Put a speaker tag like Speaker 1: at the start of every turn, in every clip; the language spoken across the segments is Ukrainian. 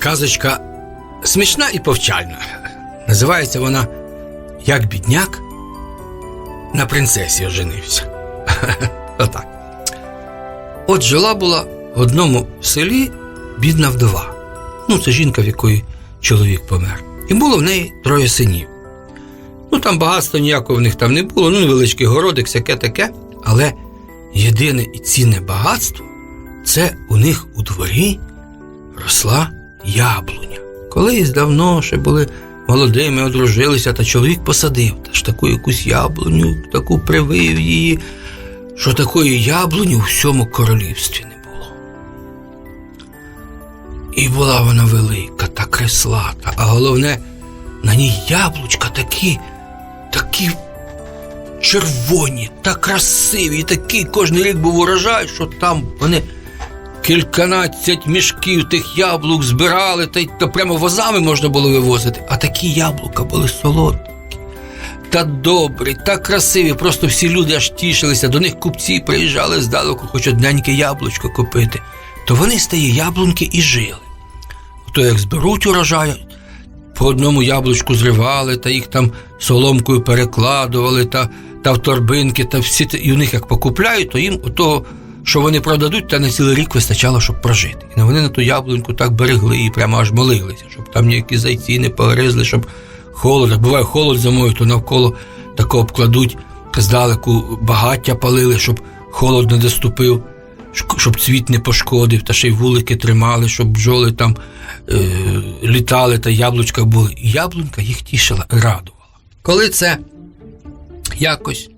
Speaker 1: казочка смішна і повчальна. Називається вона Як бідняк на принцесі оженився. Отак. От жила була в одному селі бідна вдова. Ну, це жінка, в якої чоловік помер. І було в неї троє синів. Ну там багатства ніякого в них там не було, ну невеличкий городик, всяке таке. Але єдине і цінне багатство це у них у дворі росла яблуня. Колись давно ще були молодими, одружилися, та чоловік посадив та ж таку якусь яблуню, таку привив її, що такої яблуні у всьому королівстві не було. І була вона велика та креслата, а головне, на ній яблучка такі, такі червоні та красиві, і такий кожен рік був урожай, що там вони кільканадцять мішків тих яблук збирали, та й то прямо возами можна було вивозити. А такі яблука були солодкі. Та добрі, та красиві, просто всі люди аж тішилися, до них купці приїжджали здалеку, хоч одненьке яблучко купити. То вони з тієї яблунки і жили. То як зберуть урожай, по одному яблучку зривали, та їх там соломкою перекладували, та, та в торбинки, та всі і у них як покупляють, то їм того, що вони продадуть, та на цілий рік вистачало, щоб прожити. І вони на ту яблуньку так берегли і прямо аж молилися, щоб там ніякі зайці не погризли, щоб холод, як буває холод зимою, то навколо тако обкладуть здалеку багаття палили, щоб холод не доступив, щоб цвіт не пошкодив, та ще й вулики тримали, щоб бджоли там е, літали та яблучка були. І яблунька їх тішила радувала. Коли це якось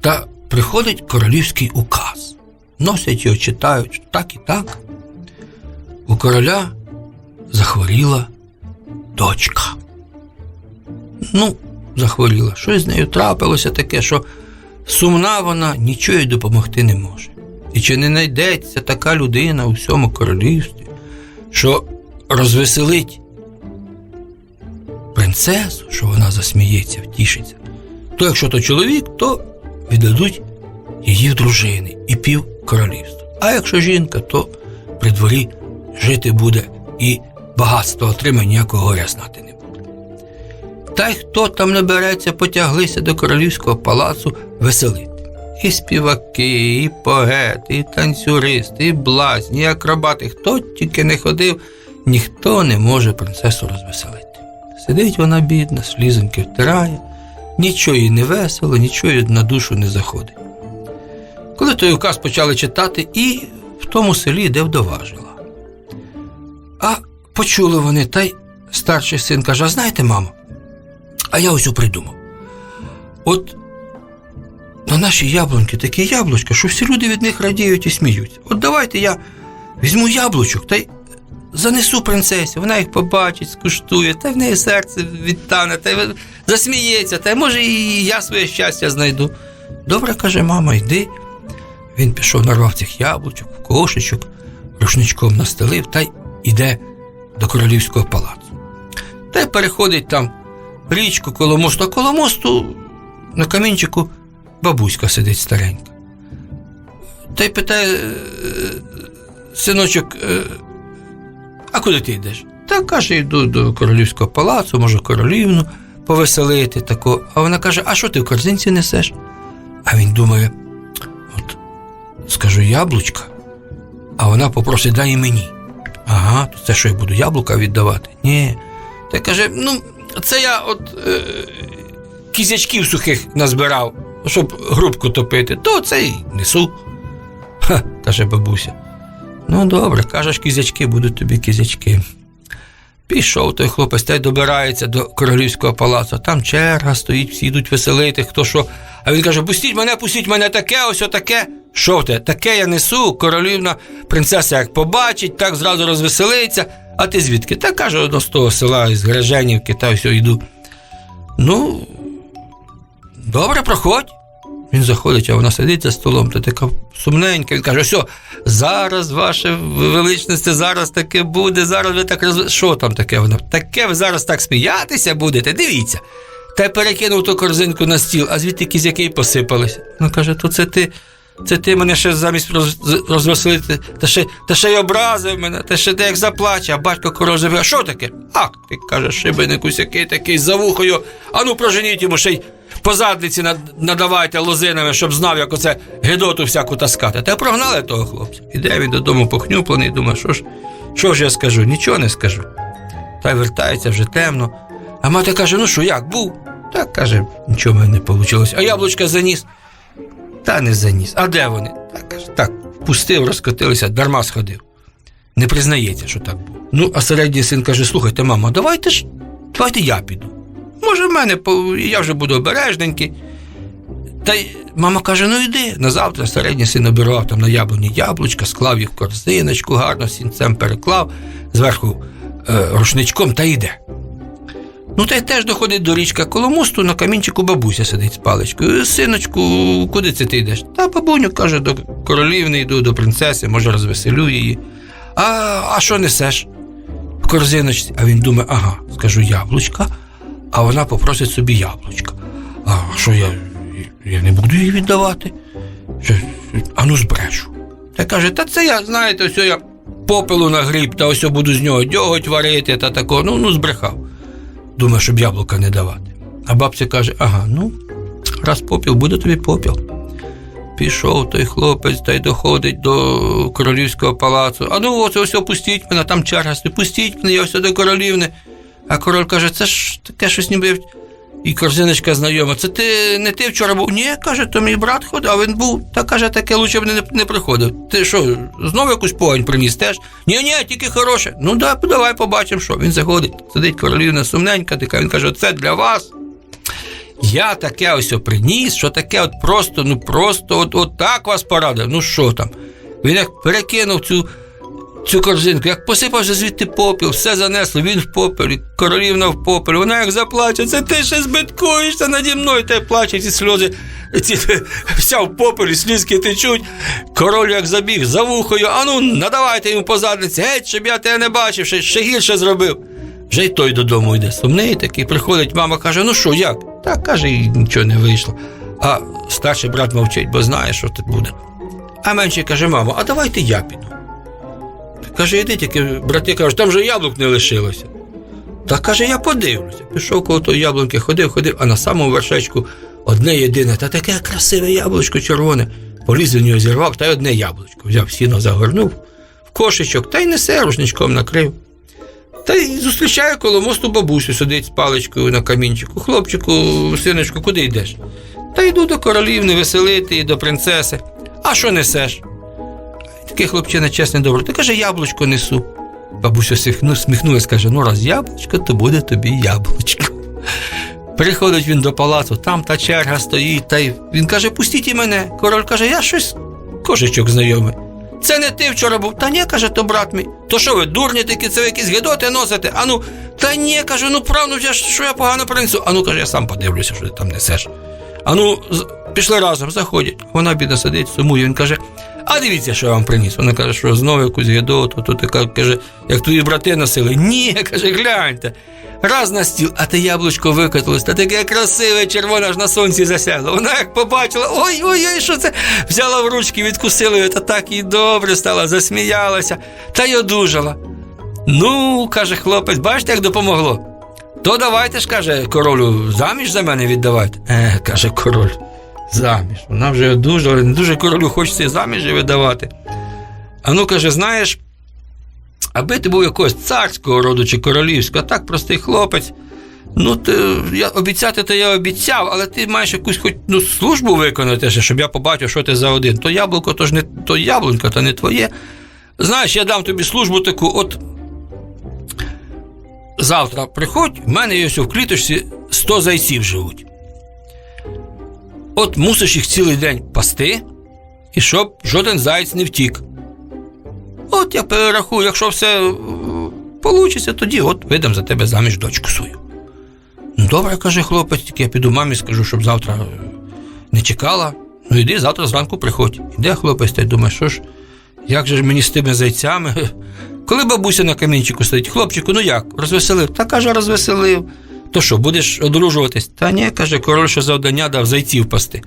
Speaker 1: та приходить королівський указ. Носять його, читають так і так. У короля захворіла дочка. Ну, захворіла. Щось з нею трапилося таке, що сумна вона нічого їй допомогти не може. І чи не знайдеться така людина у всьому королівстві, що розвеселить принцесу, що вона засміється, втішиться. То якщо то чоловік, то віддадуть її дружини і пів королівства. А якщо жінка, то при дворі жити буде і багатство отримає, ніякого горя знати не буде. Та й хто там не береться, потяглися до королівського палацу веселити. І співаки, і поети, і танцюристи, і блазні, і акробати. Хто тільки не ходив, ніхто не може принцесу розвеселити. Сидить вона бідна, слізоньки втирає, нічого їй не весело, нічого на душу не заходить. Коли той указ почали читати, і в тому селі, де вдова жила. А почули вони, та й старший син каже: А знаєте, мамо, а я ось придумав. От на наші яблуньки такі яблучка, що всі люди від них радіють і сміються. От давайте я візьму яблучок та й занесу принцесі, вона їх побачить, скуштує, та в неї серце відтане, та й засміється, та й може і я своє щастя знайду. Добре, каже, мама, йди. Він пішов, нарвав цих яблучок, кошечок, рушничком настелив та й іде до королівського палацу. Та й переходить там річку коло мосту, а коло мосту на камінчику бабуська сидить старенька. Та й питає е, синочок, е, а куди ти йдеш? Та каже, йду до королівського палацу, може, королівну повеселити тако. А вона каже: А що ти в корзинці несеш? А він думає: скажу яблучка, а вона попросить дай мені. Ага, то це що я буду яблука віддавати? Ні. Та каже: ну, це я от е, кізячків сухих назбирав, щоб грубку топити, то це й несу. Ха, каже бабуся. Ну, добре, кажеш, кізячки, будуть тобі кізячки. Пішов той хлопець та й добирається до королівського палацу. Там черга стоїть, всі йдуть веселити, хто що. А він каже: пустіть мене, пустіть мене таке, ось отаке. Що те? Таке я несу, королівна принцеса як побачить, так зразу розвеселиться. А ти звідки? Та одно з того села із Греженівки, та все йду. Ну, добре, проходь. Він заходить, а вона сидить за столом, та така сумненька. Він каже: все, зараз, ваше величність, зараз таке буде, зараз ви так розв... Що там таке вона? Таке ви зараз так сміятися будете, дивіться. Та перекинув ту корзинку на стіл, а звідти й посипались. Ну каже, то це ти Це ти мене ще замість роз- розвеселити, та ще, та ще й образив мене, та ще ти як заплаче, а батько король. А що таке? А, ти кажеш, шибеник усякий такий за вухою. Ану проженіть йому ще й по задниці надавайте лозинами, щоб знав, як оце гидоту всяку таскати. Та прогнали того хлопця. Іде він додому похнюплений, думає, що ж, що ж я скажу? Нічого не скажу. Та й вертається вже темно. А мати каже: ну що, як був? Так каже, нічого в мене не вийшло. А яблучка заніс. Та не заніс. А де вони? Так, каже, так, пустив, розкотилися, дарма сходив. Не признається, що так було. Ну, а середній син каже: слухайте, мамо, давайте ж, давайте я піду. Може, в мене я вже буду обережненький. Та й мама каже: ну йди. На завтра середній син обірвав там на яблуні яблучка, склав їх в корзиночку, гарно сінцем переклав, зверху е, рушничком та йде. Ну, та й теж доходить до річка коло мосту, на камінчику бабуся сидить з паличкою. Синочку, куди це ти йдеш? Та бабуню каже, до королівни йду, до принцеси, може, розвеселю її. А, а що несеш? В корзиночці. А він думає, ага, скажу яблучка, а вона попросить собі яблучка. А що я, я не буду її віддавати? Що, а збрешу. Та каже, та це я, знаєте, ось я попелу нагріб, та ось я буду з нього дьоготь варити та такого. Ну, ну збрехав. Думає, щоб яблука не давати. А бабця каже: ага, ну, раз попіл, буде тобі попіл. Пішов той хлопець та й доходить до королівського палацу. А ну ось ось пустіть мене, там черга пустіть мене, я ось до королівни. А король каже, це ж таке щось ніби. І корзиночка знайома. Це ти не ти вчора був? Ні, каже, то мій брат ходив, а він був. Та каже, таке лучше б не, не приходив. Ти що, знову якусь погань приніс теж? Ні, ні, тільки хороше. Ну да, давай побачимо, що. Він заходить, сидить королівна сумненька, така він каже, це для вас. Я таке ось приніс, що таке от просто, ну просто от, от так вас порадив. Ну що там? Він як перекинув цю, цю корзинку, як посипався звідти попіл, все занесло, він в попелі, королівна в попелі, вона як заплаче, це ти ще збиткуєшся наді мною, й плаче ці сльози, ці, вся в попелі, слізки течуть. Король як забіг за вухою, а ну надавайте йому по задниці, геть, щоб я тебе не бачив, ще, ще гірше зробив. Вже й той додому йде сумний такий, приходить, мама каже: ну що, як? Так, каже, і нічого не вийшло. А старший брат мовчить, бо знає, що тут буде. А менший каже, мамо, а давайте я піду. Каже, іди тільки, брати кажуть, там же яблук не лишилося. Та каже, я подивлюся. Пішов коло того яблунки, ходив, ходив, а на самому вершечку одне єдине, та таке красиве яблучко червоне. Поліз до нього зірвав, та й одне яблучко. Взяв сіно, загорнув в кошечок та й несе рушничком накрив. Та й зустрічає коло мосту бабусю, сидить з паличкою на камінчику. Хлопчику, синочку, куди йдеш? Та йду до королівни веселити і до принцеси. А що несеш? Такий хлопчина чесний добре. Та каже, яблучко несу. Бабуся сміхну, сміхнулась, каже: ну раз яблучко, то буде тобі яблучко. Приходить він до палацу, там та черга стоїть, та й він каже, пустіть і мене. Король каже, я щось кошечок знайомий. Це не ти вчора був. Та ні, каже, то брат мій. То що ви, дурні такі, це ви якісь гидоти носите? Ану, та ні, каже, ну правду, що я погано принесу. Ану, каже, я сам подивлюся, що ти там несеш. Ану, пішли разом, заходять. Вона бідна сидить, сумує. Він каже: А дивіться, що я вам приніс. Вона каже, що знову якусь гидоту, то така каже, як твої брати носили. Ні, каже, гляньте. Раз на стіл, а те яблучко викотилось, та таке красиве, червоне аж на сонці засягло. Вона як побачила, ой, ой, ой, що це? Взяла в ручки, відкусила її, та так їй добре стало, засміялася, та й одужала. Ну, каже хлопець, бачите, як допомогло. То давайте ж, каже королю, заміж за мене віддавайте. Е, каже король, заміж. Вона вже одужала, не дуже королю хочеться заміж видавати. А ну, каже, знаєш, аби ти був якогось царського роду чи королівського, а так простий хлопець. Ну, ти, я, обіцяти то я обіцяв, але ти маєш якусь хоч ну, службу виконати, щоб я побачив, що ти за один. То яблуко, то ж не то яблунька, то не твоє. Знаєш, я дам тобі службу таку, от завтра приходь, в мене є в кліточці 100 зайців живуть. От мусиш їх цілий день пасти, і щоб жоден заєць не втік. От я перерахую, якщо все вийде, тоді от видам за тебе заміж дочку свою. Ну, добре, каже хлопець, тільки я піду мамі, скажу, щоб завтра е, не чекала. Ну, йди завтра зранку приходь. Іде хлопець, та й думає, що ж, як же ж мені з тими зайцями? Коли бабуся на камінчику стоїть, хлопчику, ну як, розвеселив? Та каже, розвеселив. То що, будеш одружуватись? Та ні, каже, король, що завдання дав зайців пасти.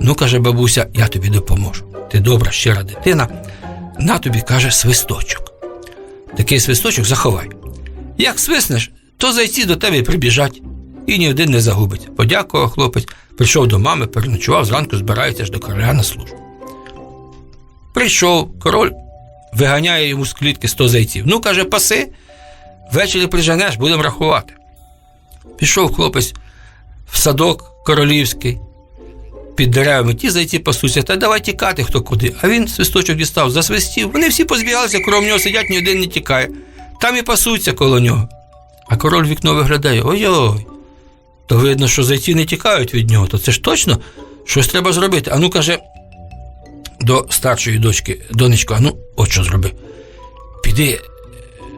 Speaker 1: Ну, каже бабуся, я тобі допоможу. Ти добра, щира дитина. На тобі каже свисточок. Такий свисточок заховай. Як свиснеш, то зайці до тебе прибіжать і ні один не загубить. Подякував хлопець, прийшов до мами, переночував, зранку збирається ж до короля на службу. Прийшов, король виганяє йому з клітки 100 зайців. Ну, каже, паси, ввечері приженеш, будемо рахувати. Пішов хлопець в садок королівський, під деревами, ті зайці пасуться, та давай тікати хто куди. А він свисточок дістав, засвистів. Вони всі позбігалися, крім нього сидять, ні один не тікає. Там і пасуться коло нього. А король вікно виглядає: ой-ой. То видно, що зайці не тікають від нього, то це ж точно щось треба зробити. А ну каже до старшої дочки, донечко, а ну, от що зроби. Піди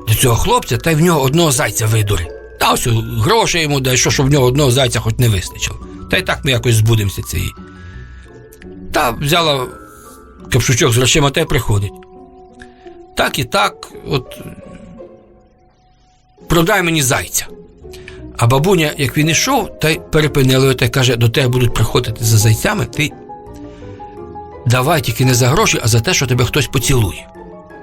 Speaker 1: до цього хлопця та й в нього одного зайця видури. Та ось гроші йому дай, що, щоб в нього одного зайця хоч не вистачило. Та й так ми якось збудемося цієї. Та взяла капшучок з грошима та й приходить. Так і так, от продай мені зайця. А бабуня, як він ішов, та й перепинила його та й каже, до тебе будуть приходити за зайцями, ти давай тільки не за гроші, а за те, що тебе хтось поцілує.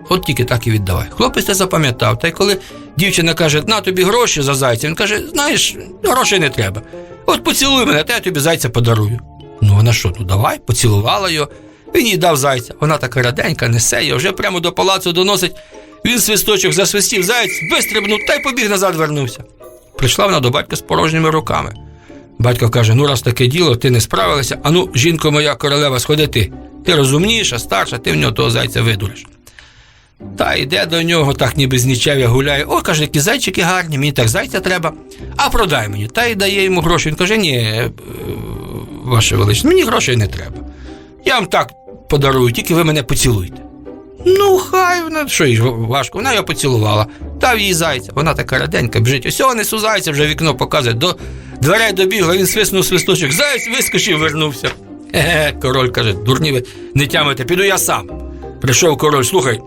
Speaker 1: От тільки так і віддавай. Хлопець це запам'ятав. Та й коли дівчина каже, на тобі гроші за зайця, він каже, знаєш, грошей не треба. От поцілуй мене, та я тобі зайця подарую. Ну вона що, ну давай, поцілувала його. Він їй дав зайця. Вона така раденька, несе його, вже прямо до палацу доносить. Він свисточок засвистів, заєць вистрибнув та й побіг назад вернувся. Прийшла вона до батька з порожніми руками. Батько каже: ну, раз таке діло, ти не справилася, а ну, жінко моя королева, сходи ти. Ти розумніша, старша, ти в нього того зайця видуриш. Та йде до нього, так ніби з нічев'я гуляє. О, каже, які зайчики гарні, мені так зайця треба. А продай мені. Та й дає йому гроші. Він каже, ні, е, ваше величність, мені грошей не треба. Я вам так подарую, тільки ви мене поцілуйте. Ну, хай вона, що їй важко, вона його поцілувала, дав їй зайця. Вона така раденька біжить. Ось несу зайця, вже вікно показує. До дверей добігла, він свиснув свисточок. Зайць вискочив, вернувся. Е, король каже, дурні ви не тямите, піду я сам. Прийшов король, слухай,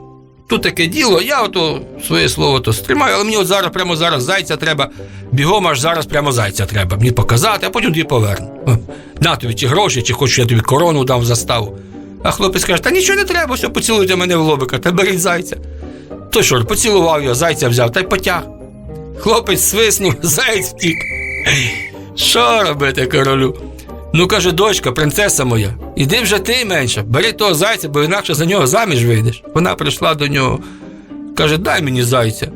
Speaker 1: тут таке діло, я ото своє слово то стримаю, але мені от зараз, прямо зараз зайця треба, бігом аж зараз прямо зайця треба. Мені показати, а потім тобі поверну. На тобі ті гроші, чи хочеш, я тобі корону дам в заставу. А хлопець каже, та нічого не треба, все, поцілуйте мене в лобика, та беріть зайця. То що поцілував його, зайця взяв та й потяг. Хлопець свиснув, заєць втік. Що робити, королю? Ну, каже, дочка, принцеса моя, іди вже ти менше, бери того зайця, бо інакше за нього заміж вийдеш. Вона прийшла до нього. Каже, дай мені зайця.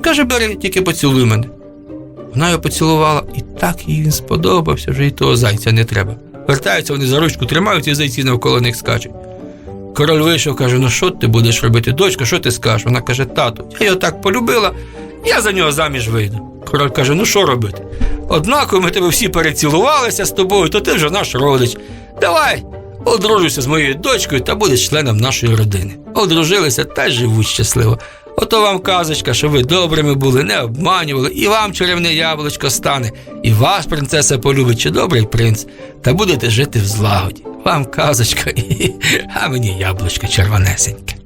Speaker 1: Каже, бери, тільки поцілуй мене. Вона його поцілувала, і так їй він сподобався, вже і того зайця не треба. Вертаються вони за ручку, тримаються і зайці навколо них скачуть. Король вийшов, каже: ну що ти будеш робити? Дочка, що ти скажеш? Вона каже, тату, я його так полюбила, я за нього заміж вийду. Король каже, ну що робити? Однаково ми тебе всі перецілувалися з тобою, то ти вже наш родич. Давай, одружуйся з моєю дочкою та будеш членом нашої родини. Одружилися та живуть щасливо. Ото вам казочка, що ви добрими були, не обманювали, і вам чарівне яблучко стане, і вас принцеса полюбить, чи добрий принц, та будете жити в злагоді. Вам казочка, а мені яблучко червонесеньке.